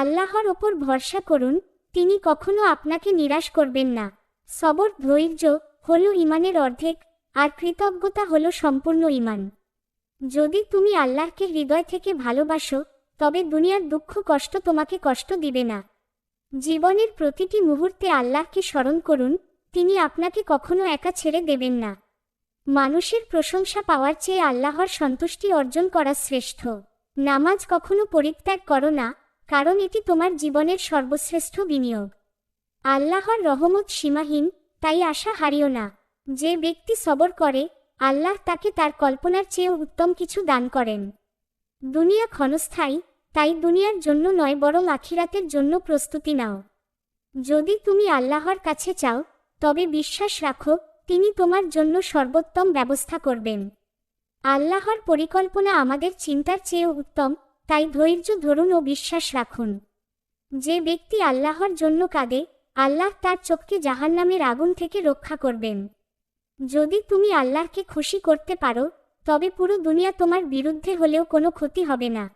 আল্লাহর ওপর ভরসা করুন, তিনি কখনো আপনাকে নিরাশ করবেন না। সবর, ধৈর্য হল ইমানের অর্ধেক, আর কৃতজ্ঞতা হল সম্পূর্ণ ইমান। যদি তুমি আল্লাহকে হৃদয় থেকে ভালোবাসো, তবে দুনিয়ার দুঃখ, কষ্ট তোমাকে কষ্ট দিবে না। জীবনের প্রতিটি মুহূর্তে আল্লাহকে স্মরণ করুন, তিনি আপনাকে কখনো একা ছেড়ে দেবেন না। মানুষের প্রশংসা পাওয়ার চেয়ে আল্লাহর সন্তুষ্টি অর্জন করা শ্রেষ্ঠ। নামাজ কখনো পরিত্যাগ করো না কারণ এটি তোমার জীবনের সর্বশ্রেষ্ঠ বিনিয়োগ। আল্লাহর রহমত সীমাহীন, তাই আশা হারিও না। যে ব্যক্তি সবর করে, আল্লাহ তাকে তার কল্পনার চেয়ে উত্তম কিছু দান করেন। দুনিয়া ক্ষণস্থায়ী, তাই দুনিয়ার জন্য নয়, বরং আখিরাতের জন্য প্রস্তুতি নাও। যদি তুমি আল্লাহর কাছে চাও, তবে বিশ্বাস রাখো, তিনি তোমার জন্য সর্বোত্তম ব্যবস্থা করবেন। আল্লাহর পরিকল্পনা আমাদের চিন্তার চেয়ে উত্তম তাই ধৈর্য, ধরুন ও বিশ্বাস রাখুন। যে ব্যক্তি আল্লাহর জন্য কাঁদে, আল্লাহ তার চোখকে জাহান্নামের আগুন থেকে রক্ষা করবেন। যদি তুমি আল্লাহকে খুশি করতে পারো, তবে পুরো দুনিয়া তোমার বিরুদ্ধে হলেও কোনো ক্ষতি হবে না।